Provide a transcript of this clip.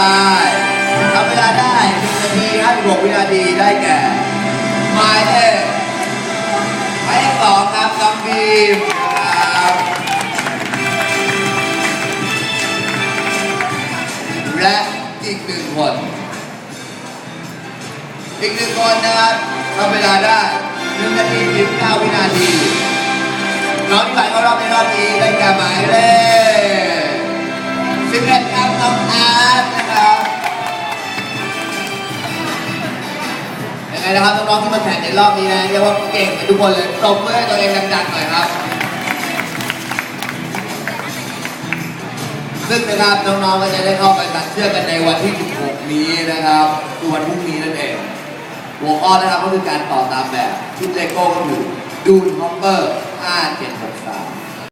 ไปทำเวลาได้1นาที56วินาทีได้แก่หมายเลขหมายเลขสองครับน้องบีมครับและอีกหนึ่งคนอีกหนึ่งคนนะครับทำเวลาได้1นาที19วินาที ยังไงนะครับน้องๆที่มาแข่งในรอบนี้นะเรียกว่าเก่งกันทุกคนเลยตบมือให้ตัวเองดังๆหน่อยครับ ซึ่งนะครับน้องๆก็จะได้เข้าไปตัดเชือกกันในวันที่ 16 นี้นะครับคือวันพรุ่งนี้นั่นเองหัวข้อนะครับก็คือการต่อตามแบบชุดเลโก้ก็คือดูนฮอปเปอร์ 5763